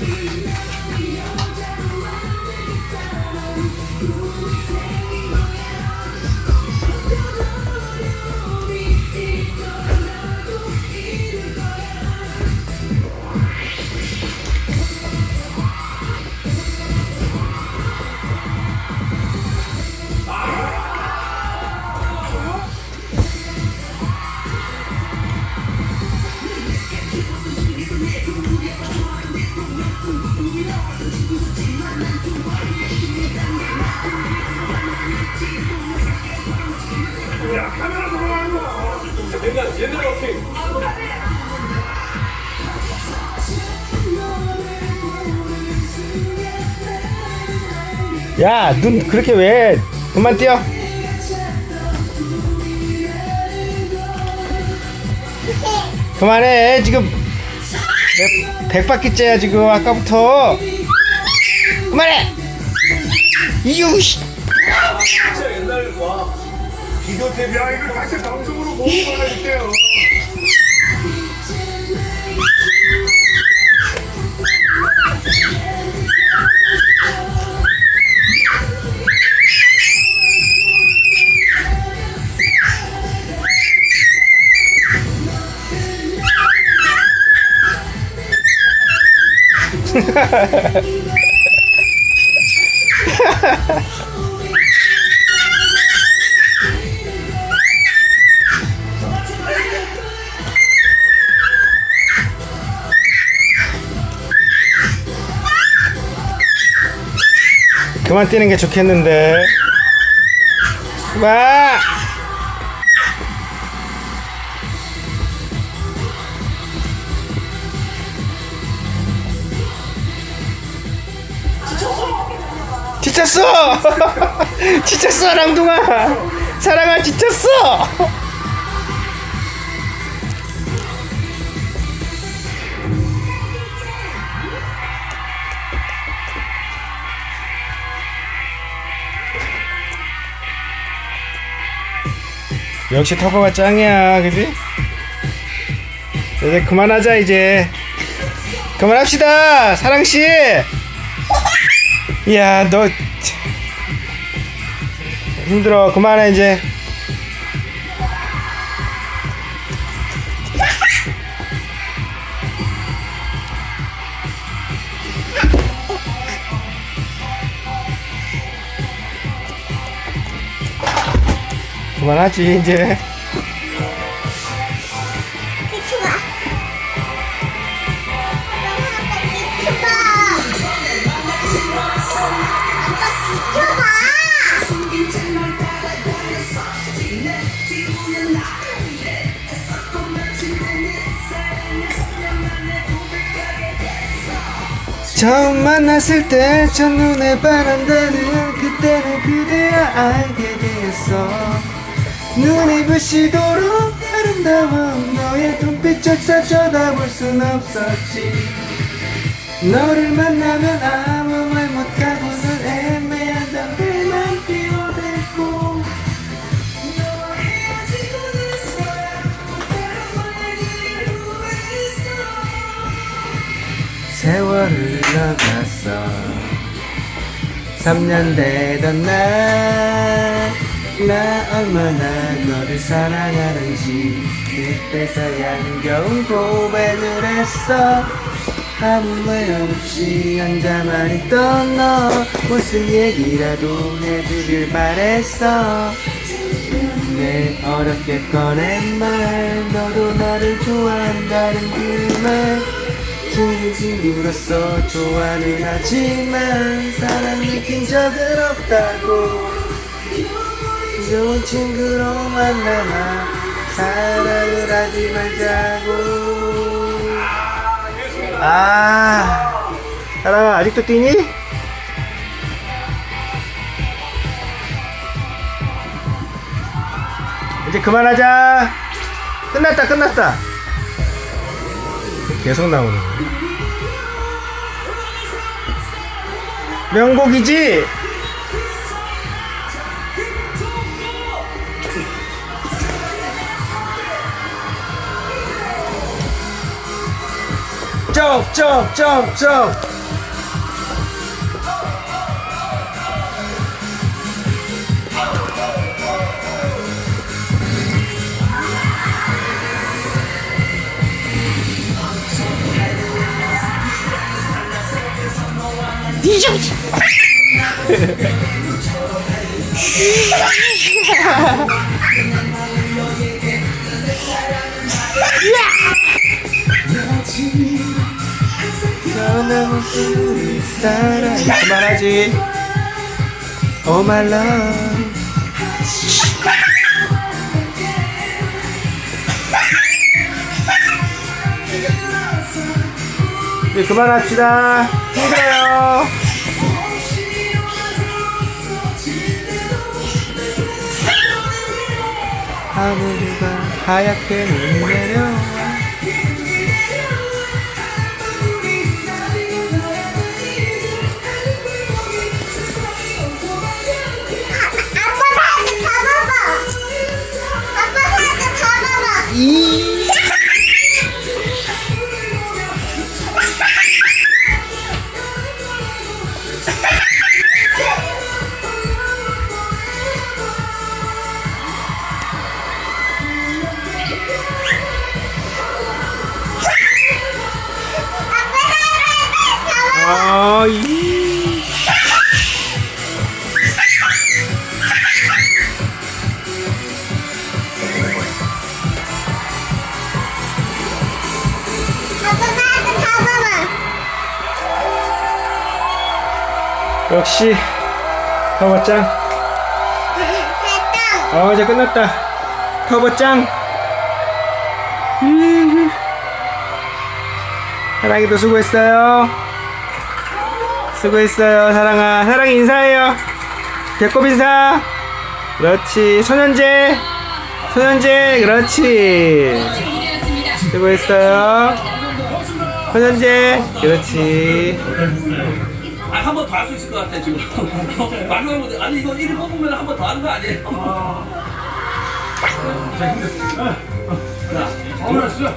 me. 야, 눈 그렇게 왜? 그만 뛰어. 그만해. 지금 백, 백 바퀴째야 지금 아까부터. 그만해. 이유 씨. 진짜 옛날과 비교 대비 야 이거 다시 방송으로 보고 말해줄게요 그만 뛰는 게 좋겠는데. 그 지쳤어! 지쳤어, 랑둥아! 사랑아, 지쳤어! 역시 터보가 짱이야, 그지? 이제 그만하자, 이제. 그만합시다, 사랑씨! 야, 너. 참. 힘들어. 그만해, 이제. 그만하지, 이제. 처음 만났을 때 첫 눈에 반한다는 그때는 그대야 알게 되었어. 눈이 부시도록 아름다운 너의 눈빛조차 쳐다볼 순 없었지. 너를 만나면 아무 세월을 흘러갔어 3년 되던 날 나 얼마나 너를 사랑하는지 그때서야 겨우 고백을 했어. 아무 말 없이 앉아만 있던 너 무슨 얘기라도 해주길 바랬어. 내 어렵게 꺼낸 말 너도 나를 좋아한다는 그말 친구 친구로서 좋아는 하지만 사랑 느낀 적은 없다고. 좋은 친구로 만나나 사랑을 하지 말자고. 아 사랑아 아직도 뛰니? 이제 그만하자. 끝났다 끝났다. 계속 나오는 거야 명곡이지? 점점점점 그만하지. Oh my love. 이제 그만합시다. 힘들어요. 하늘가 하얗게 눈 내려 아, 이. 아빠 사진 잡아봐. 역시 터보짱. 됐다. 어, 이제 끝났다. 터보짱. 음. 사랑이도 수고했어요. 수고했어요, 사랑아. 사랑이 인사해요. 배꼽 인사. 그렇지. 손현재. 손현재. 그렇지. 수고했어요. 손현재. 그렇지. 아, 한 번 더 할 수 있을 것 같아, 지금. 마지막에, 아니, 이거 1위 뽑으면 한 번 더 하는 거 아니에요? 오늘 진짜